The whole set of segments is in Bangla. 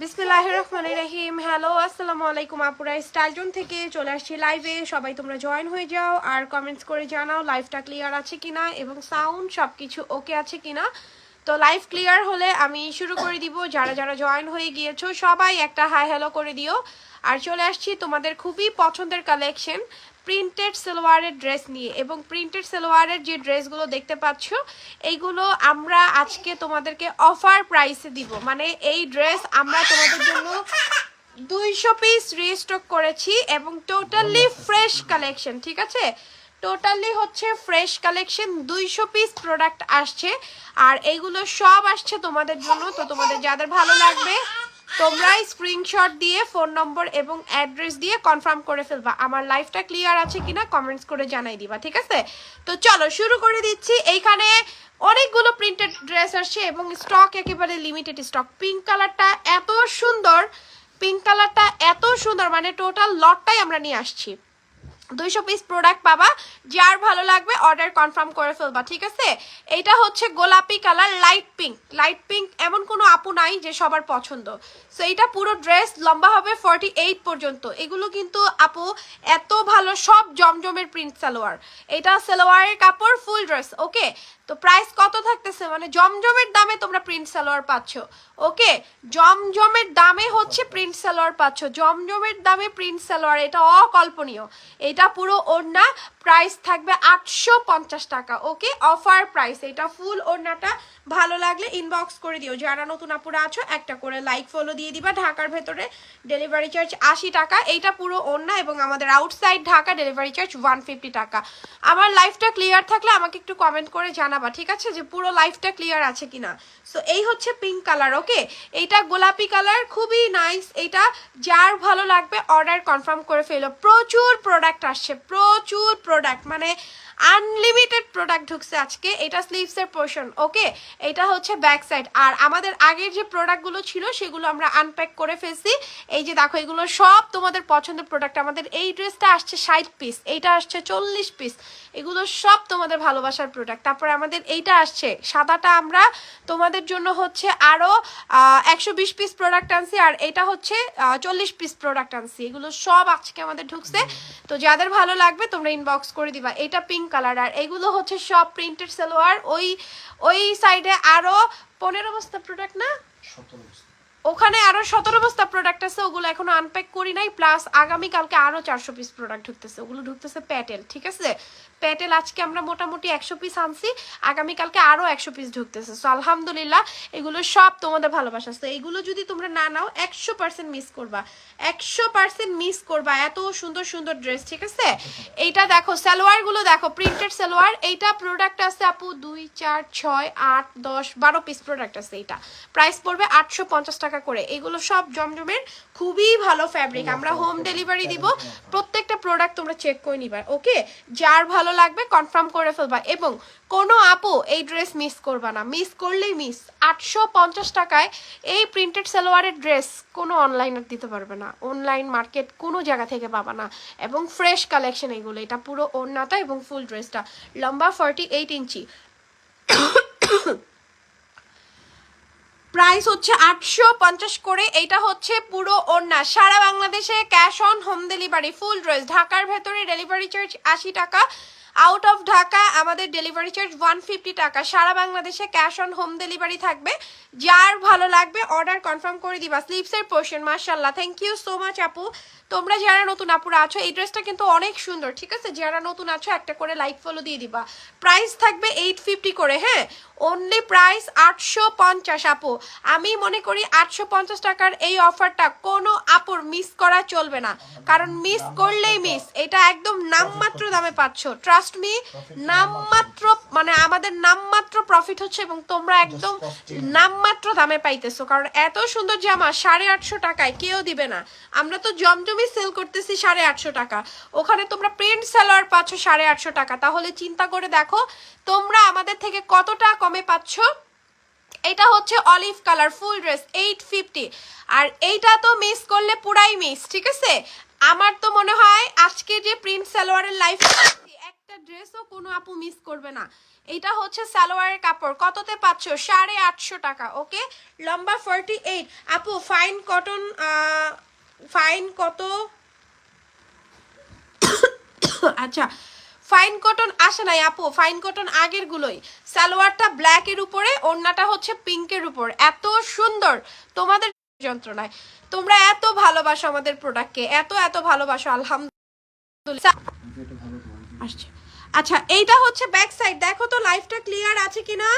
বিসমিল্লাহ রহমান রহিম। হ্যালো আসসালামু আলাইকুম আপুরা স্টাইলজন থেকে চলে আসছি লাইভে সবাই তোমরা জয়েন হয়ে যাও আর কমেন্টস করে জানাও লাইভটা ক্লিয়ার আছে কিনা এবং সাউন্ড সব কিছু ওকে আছে কিনা। তো লাইভ ক্লিয়ার হলে আমি শুরু করে দিব। যারা যারা জয়েন হয়ে গিয়েছো, সবাই একটা হাই হ্যালো করে দিও। আর চলে আসছি তোমাদের খুবই পছন্দের কালেকশন প্রিন্টেড সালোয়ারের ড্রেস নিয়ে এবং প্রিন্টেড সালোয়ারের যে ড্রেসগুলো দেখতে পাচ্ছ এইগুলো আমরা আজকে তোমাদেরকে অফার প্রাইসে দিব। মানে এই ড্রেস আমরা তোমাদের জন্য দুইশো পিস রিস্টক করেছি এবং টোটালি ফ্রেশ কালেকশন ঠিক আছে? টোটালি হচ্ছে ফ্রেশ কালেকশন দুইশো পিস প্রোডাক্ট আসছে। আর এইগুলো সব আসছে তোমাদের জন্য তো তোমাদের যাদের ভালো লাগবে তোমরা স্ক্রিনশট দিয়ে ফোন নম্বর এবং অ্যাড্রেস দিয়ে কনফার্ম করে ফেলবা। আমার লাইফটা ক্লিয়ার আছে কিনা কমেন্টস করে জানাই দিবা, ঠিক আছে? তো চলো, শুরু করে দিচ্ছি। এইখানে অনেকগুলো প্রিন্টেড ড্রেস আসছে এবং স্টক একেবারে লিমিটেড স্টক পিঙ্ক কালারটা এত সুন্দর পিঙ্ক কালারটা এত সুন্দর মানে টোটাল লটটাই আমরা নিয়ে আসছি। দুইশো পিস প্রোডাক্ট পাবা, যার ভালো লাগবে অর্ডার কনফার্ম করে ফেলবা, ঠিক আছে? এটা হচ্ছে গোলাপি colour light pink light pink এমন কোনো আপু নাই যে সবার পছন্দ। সো এটা পুরো ড্রেস লম্বা হবে ফর্টি এইট পর্যন্ত। এগুলো কিন্তু আপু এত ভালো সব জমজমের প্রিন্ট সালোয়ার। এটা সালোয়ারের কাপড় ফুল ড্রেস ওকে তো প্রাইস কত থাকতেছে? মানে জমজমের দামে তোমরা প্রিন্ট সালোয়ার পাচ্ছ। ওকে জমজমের দামে হচ্ছে প্রিন্ট সালোয়ার পাচ্ছ। জমজমের দামে প্রিন্ট সালোয়ার এটা অকল্পনীয়। এটা পুরো ওড়না প্রাইস থাকবে আটশো পঞ্চাশ টাকা। ওকে অফার প্রাইস এটা ফুল ওড়নাটা ভালো লাগলে ইনবক্স করে দিও। যারা নতুন আপুরা আছো, একটা করে লাইক ফলো দিয়ে দিবা। ঢাকার ভেতরে ডেলিভারি চার্জ আশি টাকা। এইটা পুরো ওড়না এবং আমাদের outside Dhaka delivery charge one fifty টাকা। আমার লাইফটা ক্লিয়ার থাকলে আমাকে একটু কমেন্ট করে জানাবা, ঠিক আছে? যে পুরো লাইফটা ক্লিয়ার আছে কিনা। সো এই হচ্ছে পিঙ্ক কালার ওকে এইটা গোলাপি কালার খুবই নাইস এইটা যার ভালো লাগবে অর্ডার কনফার্ম করে ফেলো। প্রচুর প্রোডাক্ট আসছে, প্রচুর প্রোডাক্ট মানে আনলিমিটেড প্রোডাক্ট ঢুকছে আজকে। এটা স্লিভসের পোর্শন ওকে এটা হচ্ছে ব্যাক সাইড আর আমাদের আগের যে প্রোডাক্টগুলো ছিল, সেগুলো আমরা আনপ্যাক করে ফেলছি। এই যে দেখো, এগুলো সব তোমাদের পছন্দের প্রোডাক্ট আমাদের এই ড্রেসটা আসছে ষাট পিস এইটা আসছে চল্লিশ পিস এগুলো সব তোমাদের ভালোবাসার প্রোডাক্ট তারপরে আমাদের এইটা আসছে, সাদাটা আমরা তোমাদের জন্য হচ্ছে আরও একশো বিশ পিস প্রোডাক্ট আনছি, আর এটা হচ্ছে চল্লিশ পিস প্রোডাক্ট আনছি। এগুলো সব আজকে আমাদের ঢুকছে। তো যাদের ভালো লাগবে, তোমরা ইনবক্স করে দিবা। এটা পিঙ্ক কালার আর এগুলো হচ্ছে সব প্রিন্টেড সালোয়ার ওই ওই সাইডে আরও পনেরো বস্তা প্রোডাক্ট না সতেরো বছর। ওখানে আরও সতেরো বস্তা প্রোডাক্ট আছে, ওগুলো এখনও আনপ্যাক করি নাই প্লাস আগামী কালকে আরও চারশো পিস প্রোডাক্ট ঢুকতেছে। ওগুলো ঢুকতেছে প্যাটেল ঠিক আছে? প্যাটেল আজকে আমরা মোটামুটি একশো পিস আনছি আগামী কালকে আরও একশো পিস ঢুকতেছে। সো আলহামদুলিল্লাহ, এগুলো সব তোমাদের ভালোবাসা। তো এগুলো যদি তোমরা না নাও, একশো পার্সেন্ট মিস করবা। একশো পার্সেন্ট মিস করবা এত সুন্দর সুন্দর ড্রেস ঠিক আছে? এইটা দেখো সালোয়ারগুলো দেখো প্রিন্টেড সালোয়ার। এইটা প্রোডাক্ট আছে আপু, দুই, চার, ছয়, আট, দশ, বারো পিস প্রোডাক্ট আছে এইটা। প্রাইস পড়বে আটশো পঞ্চাশ টাকা করে। এগুলো সব জমজমের খুবই ভালো ফ্যাব্রিক আমরা হোম ডেলিভারি দিব। প্রত্যেকটা প্রোডাক্ট তোমরা চেক করে নিবা ওকে যার ভালো লাগবে কনফার্ম করে ফেলবা। এবং কোনো আপু এই ড্রেস মিস করবা না। মিস করলেই মিস আটশো পঞ্চাশ টাকায় এই প্রিন্টেড সালোয়ারের ড্রেস কোনো অনলাইনে দিতে পারবে না। অনলাইন মার্কেট কোনো জায়গা থেকে পাবা না। এবং ফ্রেশ কালেকশন এগুলো। এটা পুরো ওড়নাটা এবং ফুল ড্রেসটা লম্বা ফর্টি এইট ইঞ্চি। প্রাইস হচ্ছে আটশো পঞ্চাশ করে। এটা হচ্ছে পুরো ওড়না। সারা বাংলাদেশে cash on home delivery full dress ঢাকার ভেতরে ডেলিভারি চার্জ আশি টাকা। আউট অফ ঢাকা আমাদের ডেলিভারি চার্জ ওয়ান ফিফটি টাকা। সারা বাংলাদেশে ক্যাশ অন হোম ডেলিভারি থাকবে। যার ভালো লাগবে অর্ডার কনফার্ম করে দিবা। স্লিপসের পোর্শন মার্শাল্লাহ থ্যাংক ইউ সো মাচ আপু। তোমরা যারা নতুন আপুরা আছো, এই ড্রেসটা কিন্তু অনেক সুন্দর, ঠিক আছে? যারা নতুন আছো, একটা করে লাইক ফলো দিয়ে দিবা। প্রাইস থাকবে এইট ফিফটি করে হ্যাঁ? অনলি প্রাইস আটশো পঞ্চাশ, আপু। আমি মনে করি আটশো পঞ্চাশ টাকার এই অফারটা কোনো আপুর মিস করা চলবে না। কারণ মিস করলেই মিস এটা একদম নামমাত্র দামে পাচ্ছ। ট্রাস্ট মি নামমাত্র মানে আমাদের নামমাত্র প্রফিট হচ্ছে এবং তোমরা একদম নামমাত্র দামে পাইতেছো। কারণ এত সুন্দর জামা সাড়ে আটশো টাকায় কেউ দিবে না। আমরা তো জমজমি সেল করতেছি সাড়ে আটশো টাকা। ওখানে তোমরা প্রিন্ট সালোয়ার পাচ্ছ সাড়ে আটশো টাকা। তাহলে চিন্তা করে দেখো তোমরা আমাদের থেকে কতটা কমে পাচ্ছ? এটা হচ্ছে olive colour full dress eight fifty আর এইটা তো মিস করলে পুরাই মিস ঠিক আছে? আমার তো মনে হয় আজকে যে প্রিন্ট সালোয়ারের লাইফ একটা ড্রেসও কোনো আপু মিস করবে না। এটা হচ্ছে সালোয়ারের কাপড়। কততে পাচ্ছ? সাড়ে আটশো টাকা ওকে লম্বা ফর্টি এইট আপু ফাইন কটন ফাইন কত? আচ্ছা ফাইন কটন আসে নাই আপু। ফাইন কটন আগের গুলোই সালোয়ারটা ব্ল্যাকের উপরে, ওড়নাটা হচ্ছে পিঙ্কের উপর। এত সুন্দর। তোমাদের যন্ত্রণায়। তোমরা এত ভালোবাসো আমাদের প্রোডাক্টকে এত এত ভালোবাসো, আলহামদুলিল্লাহ। আসছে। আচ্ছা এইটা হচ্ছে ব্যাক সাইড দেখো তো লাইফটা ক্লিয়ার আছে কিনা?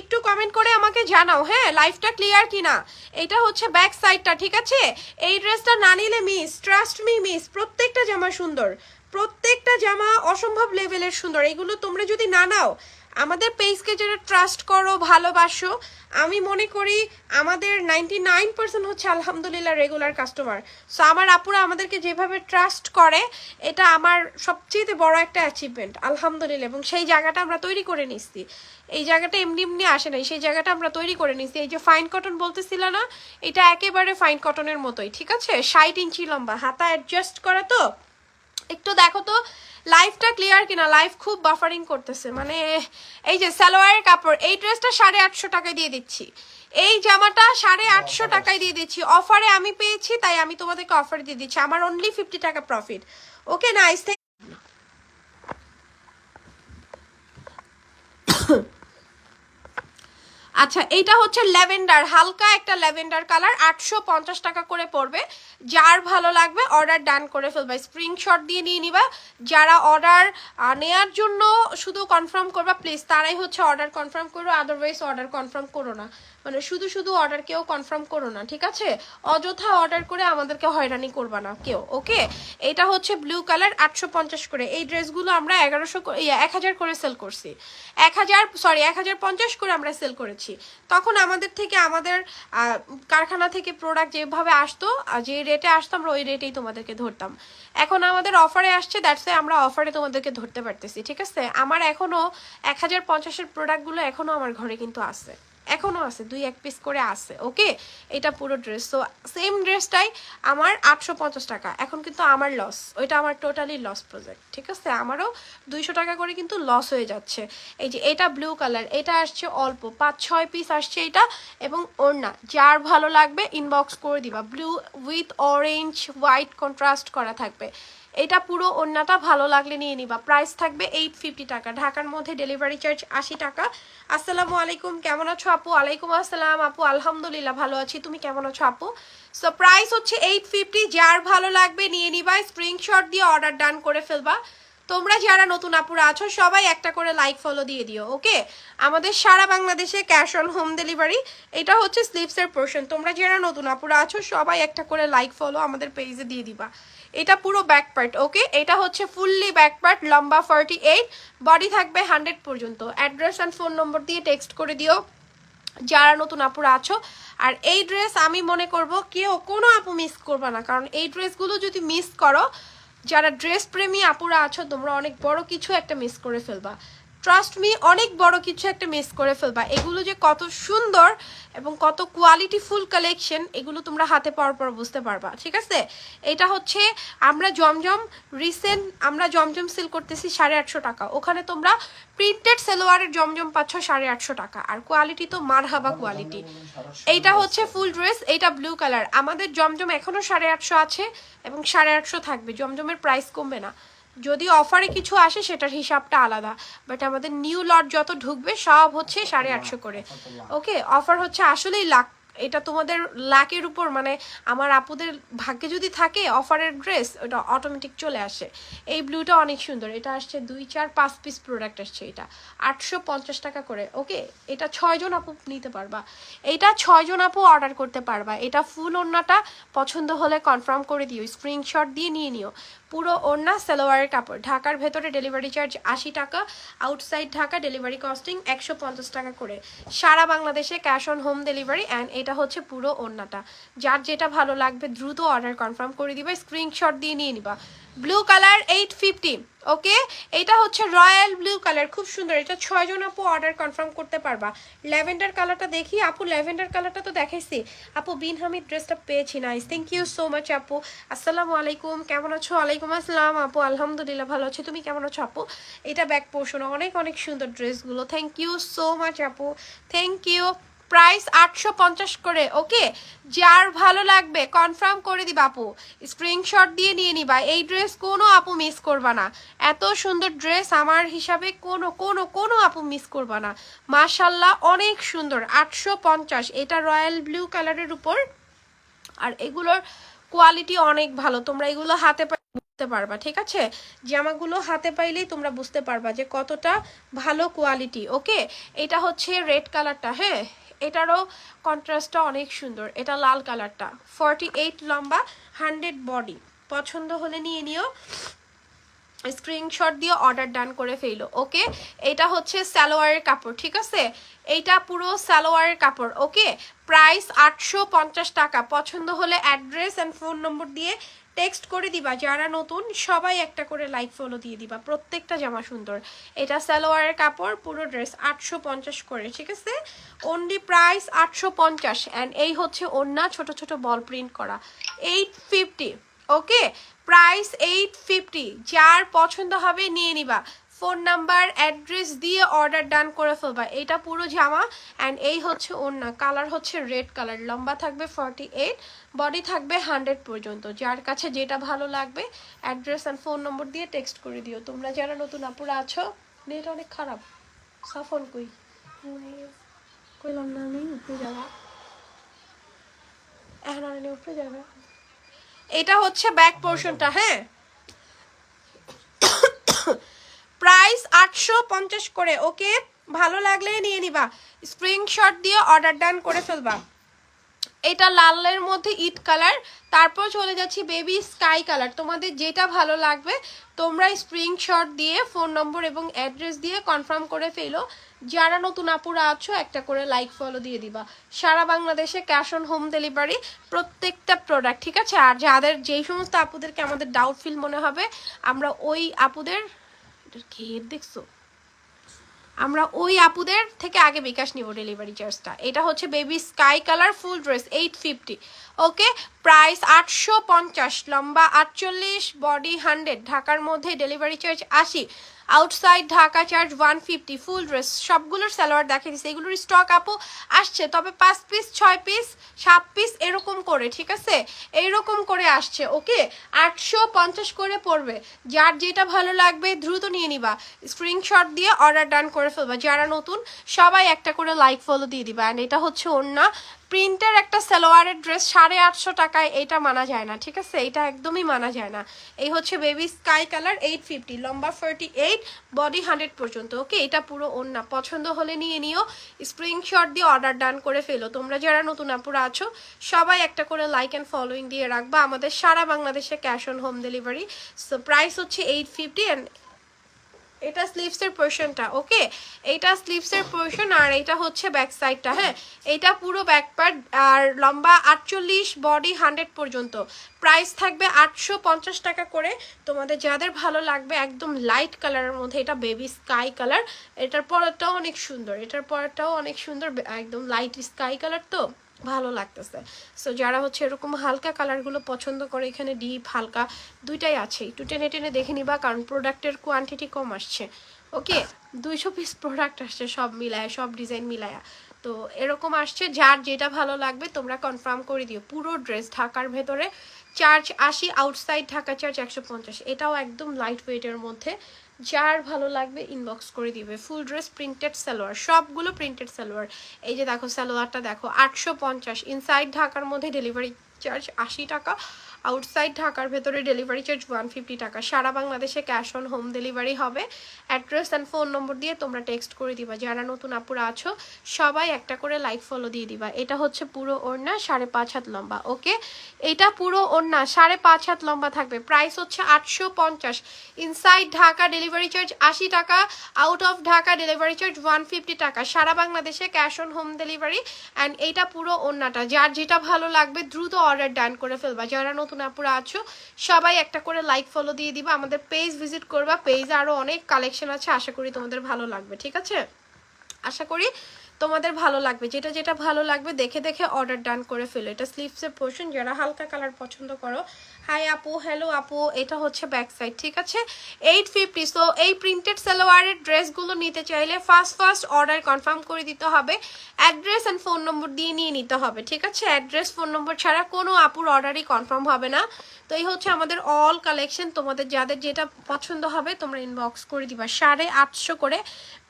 একটু কমেন্ট করে আমাকে জানাও হ্যাঁ? লাইফটা ক্লিয়ার কিনা? এটা হচ্ছে ব্যাক সাইডটা ঠিক আছে? এই ড্রেসটা না নিলে মিস ট্রাস্ট মি মিস প্রত্যেকটা জামা সুন্দর। প্রত্যেকটা জামা অসম্ভব লেভেলের সুন্দর। এগুলো তোমরা যদি না নাও আমাদের পেজকে যারা ট্রাস্ট করো, ভালোবাসো, আমি মনে করি আমাদের নাইনটি নাইন পার্সেন্ট হচ্ছে আলহামদুলিল্লাহ রেগুলার কাস্টমার সো আমার আপুরা আমাদেরকে যেভাবে ট্রাস্ট করে, এটা আমার সবচেয়ে বড় একটা অ্যাচিভমেন্ট আলহামদুলিল্লাহ। এবং সেই জায়গাটা আমরা তৈরি করে নিচ্ছি। এই জায়গাটা এমনি এমনি আসে নাই, সেই জায়গাটা আমরা তৈরি করে নিচ্ছি। এই যে ফাইন কটন বলতেছিল না, এটা একেবারে ফাইন কটনের মতোই, ঠিক আছে? ষাট ইঞ্চি লম্বা, হাতা অ্যাডজাস্ট করা তো? একটু দেখো তো লাইফটা ক্লিয়ার কিনা লাইফ খুব বাফারিং করতেছে। মানে এই যে সালোয়ারের কাপড় এই ড্রেসটা সাড়ে আটশো টাকায় দিয়ে দিচ্ছি। এই জামাটা সাড়ে আটশো টাকায় দিয়ে দিচ্ছি। অফারে আমি পেয়েছি তাই আমি তোমাদেরকে অফার দিয়ে দিচ্ছি। আমার অনলি ফিফটি টাকা প্রফিট ওকে নাইস আচ্ছা এইটা হচ্ছে ল্যাভেন্ডার। হালকা একটা ল্যাভেন্ডার কালার, আটশো পঞ্চাশ টাকা করে পড়বে। যার ভালো লাগবে, অর্ডার ডান করে ফেলবা। স্ক্রিনশট দিয়ে নিয়ে নিবা। যারা অর্ডার নেয়ার জন্য শুধু কনফার্ম করবা, প্লিজ, তারাই হচ্ছে অর্ডার কনফার্ম করো, আদারওয়াইজ অর্ডার কনফার্ম করো না। মানে শুধু শুধু অর্ডার কেউ কনফার্ম করো না, ঠিক আছে? অযথা অর্ডার করে আমাদেরকে হয়রানি করবা না কেউ, ওকে? এটা হচ্ছে ব্লু কালার, আটশো পঞ্চাশ করে। এই ড্রেসগুলো আমরা এগারোশো এক হাজার করে সেল করছি। এক হাজার, সরি, এক হাজার পঞ্চাশ করে আমরা সেল করেছি। তখন আমাদের থেকে আমাদের কারখানা থেকে প্রোডাক্ট যেভাবে আসতো যে রেটে আসতো, আমরা ওই রেটেই তোমাদেরকে ধরতাম। এখন আমাদের অফারে আসছে দ্যাটস আমরা অফারে তোমাদেরকে ধরতে পারতেছি, ঠিক আছে? আমার এখনও এক হাজার পঞ্চাশের প্রোডাক্টগুলো এখনও আমার ঘরে কিন্তু আছে। এখনও আছে, দুই এক পিস করে আছে ওকে এটা পুরো ড্রেস তো সেম ড্রেসটাই আমার আটশো পঞ্চাশ টাকা, এখন কিন্তু আমার লস ওইটা আমার টোটালি লস প্রজেক্ট ঠিক আছে? আমারও দুইশো টাকা করে কিন্তু লস হয়ে যাচ্ছে, এই যে এটা ব্লু কালার এটা আসছে অল্প, পাঁচ ছয় পিস আসছে এটা, এবং ওড়না, যার ভালো লাগবে ইনবক্স করে দিবা blue with orange white contrast করা থাকবে এটা পুরো ওড়নাটা ভালো লাগলে নিয়ে নিবা। প্রাইস থাকবে এইট ফিফটি টাকা। ঢাকার মধ্যে ডেলিভারি চার্জ আশি টাকা। আসসালামু আলাইকুম, কেমন আছো আপু? আলাইকুম আসসালাম আপু, আলহামদুলিল্লাহ ভালো আছি। তুমি কেমন আছো আপু? সো প্রাইস হচ্ছে এইট ফিফটি যার ভালো লাগবে নিয়ে নিবা স্ক্রিনশট দিয়ে অর্ডার ডান করে ফেলবা। তোমরা যারা নতুন আপুরা আছো, সবাই একটা করে লাইক ফলো দিয়ে দিও ওকে আমাদের সারা বাংলাদেশে ক্যাশ অন হোম ডেলিভারি এটা হচ্ছে স্লিপসের পোর্শন তোমরা যারা নতুন আপুরা আছো, সবাই একটা করে লাইক ফলো আমাদের পেজে দিয়ে দিবা। এটা পুরো ব্যাক পার্ট ওকে এটা হচ্ছে ফুললি ব্যাক পার্ট লম্বা ফর্টি এইট বডি থাকবে হান্ড্রেড পর্যন্ত। অ্যাড্রেস অ্যান্ড ফোন নম্বর দিয়ে টেক্সট করে দিও, যারা নতুন আপুরা আছো। আর এই ড্রেস আমি মনে করব কেউ, কোনো আপু মিস করবে না, কারণ এই ড্রেসগুলো যদি মিস করো, যারা ড্রেস প্রেমী আপুরা আছো, তোমরা অনেক বড় কিছু একটা মিস করে ফেলবা। ট্রাস্ট মি অনেক বড় কিছু একটা মিস করে ফেলবা। এগুলো যে কত সুন্দর এবং কত কোয়ালিটিফুল কালেকশন এগুলো তোমরা হাতে পাওয়ার পর বুঝতে পারবা। ঠিক আছে? এটা হচ্ছে আমরা জমজম রিসেন্ট আমরা জমজম সেল করতেছি সাড়ে আটশো টাকা। ওখানে তোমরা প্রিন্টেড সেলোয়ারের জমজম পাচ্ছ সাড়ে আটশো টাকা। আর কোয়ালিটি তো মারহাবা কোয়ালিটি এইটা হচ্ছে ফুল ড্রেস এইটা ব্লু কালার আমাদের জমজম এখনও সাড়ে আটশো আছে এবং সাড়ে আটশো থাকবে। জমজমের প্রাইস কমবে না। যদি অফারে কিছু আসে সেটার হিসাবটা আলাদা। বাট আমাদের নিউ লট যত ঢুকবে সব হচ্ছে সাড়ে আটশো করে। ওকে অফার হচ্ছে আসলেই লাখ। এটা তোমাদের লাকের উপর মানে আমার আপুদের ভাগ্যে যদি থাকে অফারের ড্রেস ওটা অটোমেটিক চলে আসে। এই ব্লুটা অনেক সুন্দর। এটা আসছে দুই চার পাঁচ পিস প্রোডাক্ট আসছে এটা। আটশো পঞ্চাশ টাকা করে। ওকে এটা ছয়জন আপু নিতে পারবা। এটা ছয়জন আপু অর্ডার করতে পারবা। এটা ফুল ওড়নাটা পছন্দ হলে কনফার্ম করে দিও। স্ক্রিনশট দিয়ে নিয়ে নিও। পুরো ওড়না, সালোয়ারের কাপড়। ঢাকার ভেতরে ডেলিভারি চার্জ আশি টাকা আউটসাইড ঢাকা ডেলিভারি কস্টিং একশো পঞ্চাশ টাকা করে। সারা বাংলাদেশে cash on home delivery and এটা হচ্ছে পুরো ওড়নাটা। যার যেটা ভালো লাগবে দ্রুত অর্ডার কনফার্ম করে দিবে স্ক্রিনশট দিয়ে নিয়ে নিবা। Blue colour eight fifty okay এটা হচ্ছে রয়্যাল ব্লু কালার, খুব সুন্দর। এটা ছয়জন আপু অর্ডার কনফার্ম করতে পারবা। ল্যাভেন্ডার কালারটা দেখি। আপু ল্যাভেন্ডার কালারটা তো দেখাইছি। আপু, বিন হামিদ ড্রেসটা পেয়েছি। Nice thank you so much আপু। আসসালামু আলাইকুম। কেমন আছো? ওয়ালাইকুম আসসালাম, আপু। আলহামদুলিল্লাহ ভালো আছি। তুমি কেমন আছো, আপু? এটা ব্যাক পোর্শন অনেক অনেক সুন্দর ড্রেসগুলো থ্যাংক ইউ সো মাচ আপু। থ্যাংক ইউ প্রাইস আটশো পঞ্চাশ করে ওকে যার ভালো লাগবে কনফার্ম করে দিবা আপু স্ক্রিনশট দিয়ে নিয়ে নিবা। এই ড্রেস কোনো আপু মিস করবা না। এত সুন্দর ড্রেস আমার হিসাবে কোনো কোনো কোনো আপু মিস করবা না। মাশাল্লাহ, অনেক সুন্দর। আটশো পঞ্চাশ, এটা রয়্যাল ব্লু কালারের উপর। আর এগুলোর কোয়ালিটি অনেক ভালো। তোমরা এগুলো হাতে বুঝতে পারবা, ঠিক আছে? জামাগুলো হাতে পাইলেই তোমরা বুঝতে পারবা যে কতটা ভালো কোয়ালিটি ওকে এটা হচ্ছে রেড কালারটা হ্যাঁ? এটারও কন্ট্রাস্টটা অনেক সুন্দর। এটা লাল কালারটা। ফর্টি এইট লম্বা হান্ড্রেড বডি পছন্দ হলে নিয়ে নিও। স্ক্রিনশট দিয়ে অর্ডার ডান করে ফেলো ওকে এটা হচ্ছে সালোয়ারের কাপড়, ঠিক আছে? এইটা পুরো সালোয়ারের কাপড় ওকে প্রাইস আটশো পঞ্চাশ টাকা। পছন্দ হলে অ্যাড্রেস অ্যান্ড ফোন নম্বর দিয়ে টেক্সট করে দিবা, যারা নতুন, সবাই একটা করে লাইক ফলো দিয়ে দিবা, প্রত্যেকটা জামা সুন্দর। এটা সালোয়ারের কাপড়, পুরো ড্রেস আটশো পঞ্চাশ করে, ঠিক আছে? অনলি প্রাইস আটশো পঞ্চাশ অ্যান্ড এই হচ্ছে অন্যা ছোট ছোট বল প্রিন্ট করা। Eight fifty okay price eight fifty যার পছন্দ হবে, নিয়ে নিবা। ফোন নাম্বার অ্যাড্রেস দিয়ে অর্ডার ডান করে ফেলবা। এটা পুরো জামা অ্যান্ড এই হচ্ছে ওড়না। কালার হচ্ছে রেড কালার লম্বা থাকবে ফর্টি এইট বডি থাকবে হান্ড্রেড পর্যন্ত। যার কাছে যেটা ভালো লাগবে অ্যাড্রেস অ্যান্ড ফোন নম্বর দিয়ে টেক্সট করে দিও। তোমরা যারা নতুন আপুরা আছো নেট অনেক খারাপ। সাফন কই? কইলাম না আমি উপরে যাবা। এখন উপরে যাবে? এটা হচ্ছে ব্যাক পোর্শনটা হ্যাঁ? প্রাইস আটশো পঞ্চাশ করে। ওকে, ভালো লাগলে নিয়ে নিবা। স্ক্রিনশট দিয়ে অর্ডার ডান করে ফেলবা। এটা লালের মধ্যে ইট কালার। তারপর চলে যাচ্ছি বেবি স্কাই কালার তোমাদের যেটা ভালো লাগবে, তোমরা স্ক্রিনশট দিয়ে ফোন নম্বর এবং অ্যাড্রেস দিয়ে কনফার্ম করে ফেলো। যারা নতুন আপুরা আছো, একটা করে লাইক ফলো দিয়ে দিবা। সারা বাংলাদেশে ক্যাশ অন হোম ডেলিভারি প্রত্যেকটা প্রোডাক্ট ঠিক আছে? আর যাদের যেই সমস্ত আপুদেরকে আমাদের ডাউট ফিল মনে হবে, আমরা ওই আপুদের এটার ঘের দেখছ? আমরা ওই আপুদের থেকে আগে বিকাশ নিব ডেলিভারি চার্জটা এটা হচ্ছে baby sky colour full dress eight fifty okay price আটশো পঞ্চাশ, লম্বা আটচল্লিশ বডি হান্ড্রেড ঢাকার মধ্যে ডেলিভারি চার্জ আশি। Outside Dhaka charge one fifty full dress সবগুলোর সালোয়ার দেখিয়ে দিচ্ছে এগুলোর স্টক আপু আসছে, তবে পাঁচ পিস ছয় পিস সাত পিস এরকম করে, ঠিক আছে? এইরকম করে আসছে, ওকে? আটশো পঞ্চাশ করে পড়বে। যার যেটা ভালো লাগবে দ্রুত নিয়ে নিবা। স্ক্রিনশট দিয়ে অর্ডার ডান করে ফেলবা। যারা নতুন, সবাই একটা করে লাইক ফলো দিয়ে দিবা। অ্যান্ড এটা হচ্ছে অন্য প্রিন্টের একটা সালোয়ারের ড্রেস সাড়ে আটশো টাকায় এটা মানা যায় না, ঠিক আছে? এটা একদমই মানা যায় না। এই হচ্ছে baby sky colour eight fifty লম্বা ফোরটি এইট বডি হান্ড্রেড পর্যন্ত ওকে এটা পুরো ওন্না পছন্দ হলে নিয়ে নিও। স্ক্রিনশট দিয়ে অর্ডার ডান করে ফেলো। তোমরা যারা নতুন আপুরা আছো, সবাই একটা করে লাইক অ্যান্ড ফলোইং দিয়ে রাখবা। আমাদের সারা বাংলাদেশে cash on home delivery so price হচ্ছে এইট ফিফটি অ্যান্ড এটা স্লিভসের পোর্শনটা ওকে এটা স্লিভসের পোর্শন আর এটা হচ্ছে ব্যাক সাইডটা হ্যাঁ? এটা পুরো ব্যাক পার্ট আর লম্বা আটচল্লিশ বডি হান্ড্রেড পর্যন্ত। প্রাইস থাকবে আটশো পঞ্চাশ টাকা করে। তোমাদের যাদের ভালো লাগবে, একদম লাইট কালারের মধ্যে, এটা বেবি স্কাই কালার এটার পরেরটাও অনেক সুন্দর, এটার পরেরটাও অনেক সুন্দর, একদম লাইট স্কাই কালার তো? ভালো লাগতেছে। সো যারা হচ্ছে এরকম হালকা কালারগুলো পছন্দ করে, এখানে ডিপ হালকা, দুইটাই আছে। একটু টেনে টেনে দেখে নিবা, কারণ প্রোডাক্টের কোয়ান্টিটি কম আসছে। ওকে দুইশো পিস প্রোডাক্ট আসছে, সব মিলায়, সব ডিজাইন মিলায়া। তো এরকম আসছে, যার যেটা ভালো লাগবে তোমরা কনফার্ম করে দিও। পুরো ড্রেস ঢাকার ভেতরে। চার্জ আশি আউটসাইড ঢাকা চার্জ একশো পঞ্চাশ। এটাও একদম লাইট ওয়েটের মধ্যে। যার ভালো লাগবে ইনবক্স করে দিবে। ফুল ড্রেস প্রিন্টেড সালোয়ার সবগুলো প্রিন্টেড সালোয়ার এই যে দেখো সালোয়ারটা দেখো, আটশো পঞ্চাশ। ইনসাইড ঢাকার মধ্যে ডেলিভারি চার্জ আশি টাকা। আউটসাইড ঢাকার ভেতরে ডেলিভারি চার্জ ওয়ান ফিফটি টাকা। সারা বাংলাদেশে ক্যাশ অন হোম ডেলিভারি হবে। অ্যাড্রেস অ্যান্ড ফোন নম্বর দিয়ে তোমরা টেক্সট করে দিবা। যারা নতুন আপুরা আছো, সবাই একটা করে লাইক ফলো দিয়ে দিবা। এটা হচ্ছে পুরো ওড়না, সাড়ে পাঁচ হাত লম্বা ওকে এটা পুরো ওড়না, সাড়ে পাঁচ হাত লম্বা থাকবে। প্রাইস হচ্ছে আটশো পঞ্চাশ। ইনসাইড ঢাকা ডেলিভারি চার্জ আশি টাকা out of Dhaka delivery charge one fifty টাকা। সারা বাংলাদেশে cash on home delivery and এইটা পুরো ওড়নাটা। যার যেটা ভালো লাগবে, দ্রুত অর্ডার ডান করে ফেলবা। যারা নতুন নতুন আপুরা আছো, সবাই একটা করে লাইক ফলো দিয়ে দিবা, আমাদের পেজ ভিজিট করবা পেজে আরও অনেক কালেকশন আছে, আশা করি তোমাদের ভালো লাগবে, ঠিক আছে? আশা করি তোমাদের ভালো লাগবে, যেটা যেটা ভালো লাগবে দেখে দেখে অর্ডার ডান করে ফেলো। এটা স্লিভসের পোর্শন যারা হালকা কালার পছন্দ করো। হাই আপু হ্যালো আপু, এটা হচ্ছে ব্যাক সাইড ঠিক আছে? এইট ফিফটি সো এই প্রিন্টেড সালোয়ারের ড্রেসগুলো নিতে চাইলে ফার্স্ট ফার্স্ট অর্ডার কনফার্ম করে দিতে হবে। অ্যাড্রেস অ্যান্ড ফোন নম্বর দিয়ে নিয়ে নিতে হবে, ঠিক আছে? অ্যাড্রেস ফোন নম্বর ছাড়া কোনো আপুর অর্ডারই কনফার্ম হবে না। তো এই হচ্ছে আমাদের অল কালেকশন তোমাদের যাদের যেটা পছন্দ হবে তোমরা ইনবক্স করে দিবা। সাড়ে আটশো করে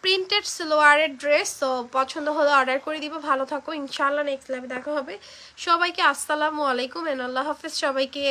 প্রিন্টেড সালোয়ারের ড্রেস তো পছন্দ হলে অর্ডার করে দিব। ভালো থাকো ইনশাল্লাহ নেক্সট লাইভে দেখা হবে। সবাইকে আসসালামু আলাইকুম এন আল্লাহ হাফেজ। সবাইকে